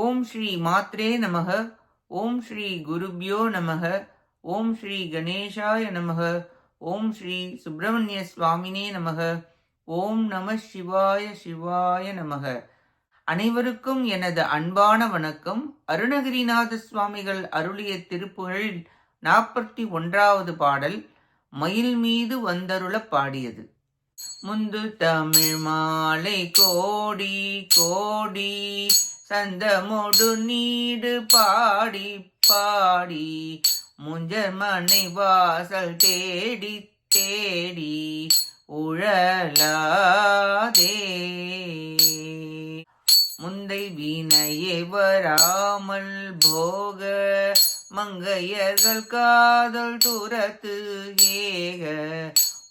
ஓம் ஸ்ரீ மாத்ரே நமக. ஓம் ஸ்ரீ குருப்யோ நமக. ஓம் ஸ்ரீ கணேஷாய நமக. ஓம் ஸ்ரீ சுப்பிரமணிய சுவாமினே நமக. ஓம் நம சிவாய சிவாய நமக. அனைவருக்கும் எனது அன்பான வணக்கம். அருணகிரிநாத சுவாமிகள் அருளிய திருப்புகழில் நாற்பத்தி ஒன்றாவது பாடல் மயில் மீது வந்தருள பாடியது. முந்து தமிழ் மாலை கோடி கோடி சந்தமொடு நீடு பாடி பாடி முஞ்சர் மனை வாசல் தேடி தேடி உழலாதே. முந்தை வீணையே வராமல் போக மங்கையர்கள் காதல் துரத்து ஏக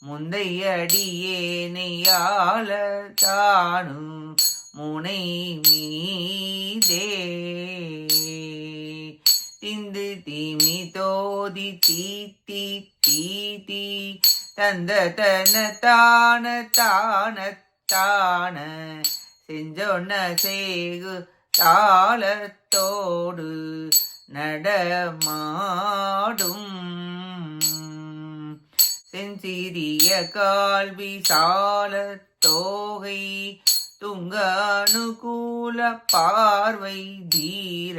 முந்தையடியேனையாள தானும் முனை மீதே. திந்து தீமி தோதி தீ தீ தீ தீ தந்த தன தான தான தான. செஞ்சொன்ன சேகு தாளத்தோடு நடமாடும். செஞ்சிறிய கால்வி சால தோகை துங்க அனுகூல பார்வை தீர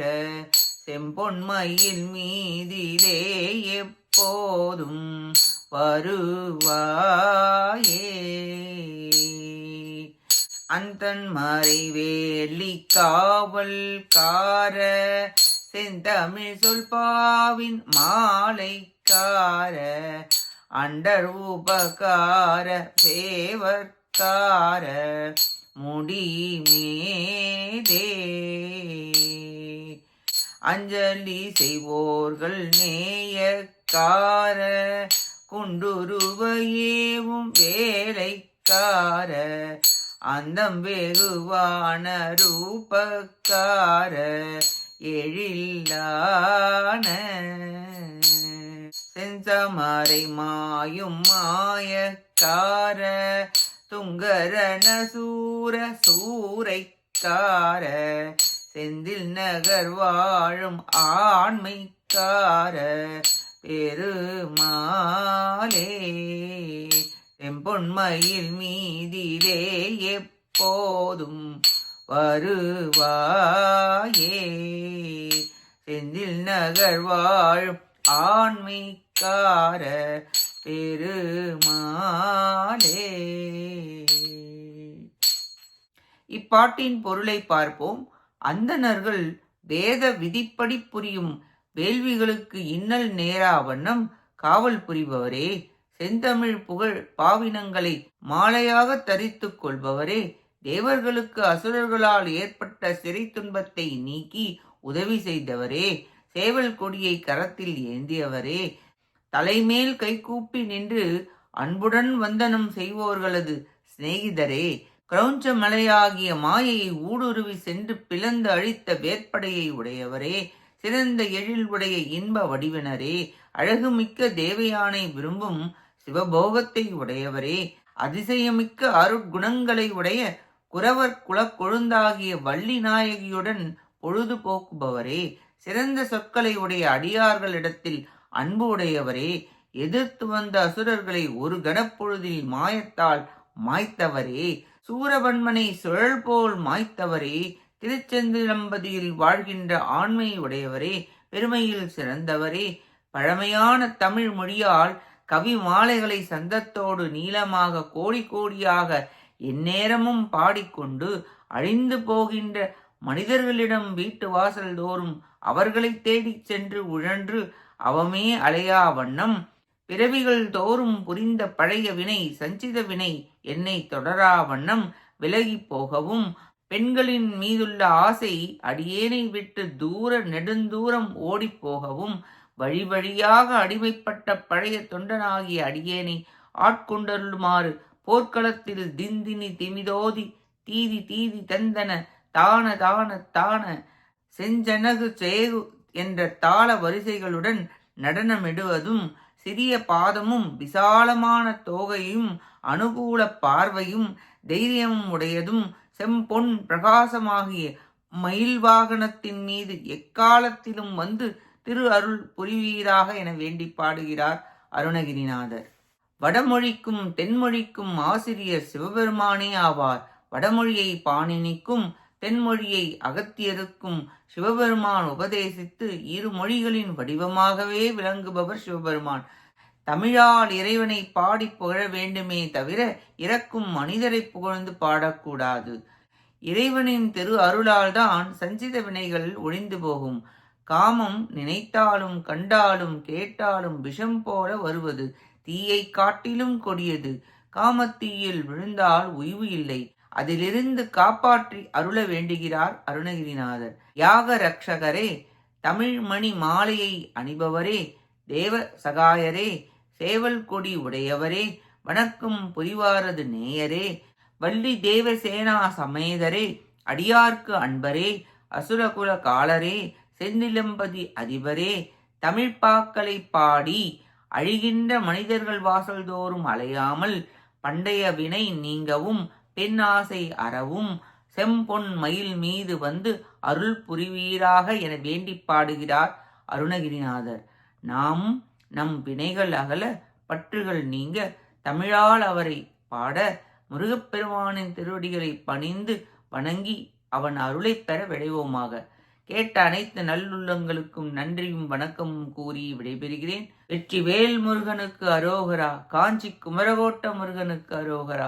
செம்பொன்மையில் மீதிலே எப்போதும் வருவாயே. அந்தன் மறைவேலி காவல் கார செந்தமிழ் சொல்பாவின் மாலைக்கார அண்டர் உபகார சேவற்கார முடிமேதே அஞ்சலி செய்வோர்கள் நேயக்கார குண்டுருவையேவும் வேலைக்கார அந்தம் வெகுவான ரூபக்கார எழிலான. செஞ்சமறை மாயும் மாயக்கார துங்கரணசூர சூரைக்கார செந்தில் நகர் வாழும் ஆண்மைக்கார பெருமாளே செம்பொன்மையில் மீதிலே எப்போதும் வருவாயே. செந்தில் நகர் வாழும் ஆண்மைக்கார பெருமாளே. இப்பாட்டின் பொருளை பார்ப்போம். அந்தணர்கள் வேத விதிப்படி புரியும் வேள்விகளுக்கு இன்னல் நேரா வண்ணம் காவல் புரிபவரே. செந்தமிழ் புகழ் பாவினங்களை மாலையாக தரித்து கொள்பவரே. தேவர்களுக்கு அசுரர்களால் ஏற்பட்ட சிறை துன்பத்தை நீக்கி உதவி செய்தவரே. சேவல் கொடியை கரத்தில் ஏந்தியவரே. தலைமேல் கைகூப்பி நின்று அன்புடன் வந்தனம் செய்வோர்களது சிநேகிதரே கிரௌஞ்ச மலையாகிய மாயையை ஊடுருவி சென்று பிளந்து அழித்த வேற்படையை உடையவரே சிறந்த எழில் உடைய இன்ப வடிவினரே அழகுமிக்க தேவயானை விரும்பும் சிவபோகத்தை உடையவரே அதிசயமிக்க அருட்குணங்களை உடைய குறவர் குலக்கொழுந்தாகிய வள்ளி நாயகியுடன் பொழுது போக்குபவரே சிறந்த சொற்களை உடைய அடியார்களிடத்தில் அன்பு உடையவரே எதிர்த்து வந்த அசுரர்களை ஒரு கணப்பொழுதில் மாயத்தால் மாய்த்தவரே சூரவன்மனை சுழல் போல் மாய்த்தவரே திருச்செந்திரம்பதியில் வாழ்கின்ற ஆண்மை உடையவரே பெருமையில் சிறந்தவரே பழமையான தமிழ் மொழியால் கவி மாலைகளை சந்தத்தோடு நீளமாக கோடி கோடியாக எந்நேரமும் பாடிக்கொண்டு அழிந்து போகின்ற மனிதர்களிடம் வீட்டு வாசல் தோறும் அவர்களை தேடிச் சென்று உழன்று அவமே அலையா வண்ணம். பிறவிகள் தோறும் புரிந்த பழைய வினை சஞ்சித வினை என்னை தொடரா வண்ணம் விலகி போகவும். பெண்களின் மீதுள்ள ஆசை அடியேனை விட்டு தூர நெடுந்தூரம் ஓடிப் போகவும். வழி வழியாக அடிமைப்பட்ட பழைய தொண்டனாகிய அடியேனை ஆட்கொண்டருளுமாறு போர்க்களத்தில் திந்தினி திமிதோதி தீதி தீதி தந்தன தான தான தான செஞ்சனகு சேகு என்ற தாள வரிசைகளுடன் நடனமிடுவதும் சிறிய பாதமும் விசாலமான தோகையும் அனுகூல பார்வையும் தைரியமும் உடையதும் செம்பொன் பிரகாசமாகிய மயில் வாகனத்தின் மீது எக்காலத்திலும் வந்து திரு அருள் புரிவீராக என வேண்டி பாடுகிறார் அருணகிரிநாதர். வடமொழிக்கும் தென்மொழிக்கும் ஆசிரியர் சிவபெருமானே ஆவார். வடமொழியை பாணினிக்கும் தென்மொழியை அகத்தியருக்கும் சிவபெருமான் உபதேசித்து இரு மொழிகளின் வடிவமாகவே விளங்குபவர் சிவபெருமான். தமிழால் இறைவனை பாடி புகழ வேண்டுமே தவிர இறக்கும் மனிதரை புகழ்ந்து பாடக்கூடாது. இறைவனின் திரு அருளால் தான் சஞ்சித வினைகள் ஒழிந்து போகும். காமம் நினைத்தாலும் கண்டாலும் கேட்டாலும் விஷம் போல வருவது. தீயை காட்டிலும் கொடியது. காமத்தீயில் விழுந்தால் உய்வு இல்லை. அதிலிருந்து காப்பாற்றி அருள வேண்டுகிறார் அருணகிரிநாதர். யாக ரக்ஷகரே தமிழ்மணி மாலையை அணிபவரே தேவ சகாயரே சேவல் கொடி உடையவரே வணக்கம் புரிவாரது நேயரே வள்ளி தேவசேனா சமேதரே அடியார்க்கு அன்பரே அசுரகுல காலரே செந்திலம்பதி அதிபரே தமிழ்ப்பாக்களை பாடி அழிகின்ற மனிதர்கள் வாசல் தோறும் அலையாமல் பண்டைய வினை நீங்கவும் பெண்ணாசை அறவும் செம்பொன் மயில் மீது வந்து அருள் புரிவீராக என வேண்டி பாடுகிறார் அருணகிரிநாதர். நாம் நம் வினைகள் அகல பற்றுகள் நீங்க தமிழால் அவரை பாட முருகப்பெருமானின் திருவடிகளை பணிந்து வணங்கி அவன் அருளை பெற விளைவோமாக கேட்ட அனைத்து நல்லுள்ளங்களுக்கும் நன்றியும் வணக்கமும் கூறி விடைபெறுகிறேன். வெற்றி வேல் முருகனுக்கு அரோகரா காஞ்சி குமரகோட்ட முருகனுக்கு அரோகரா.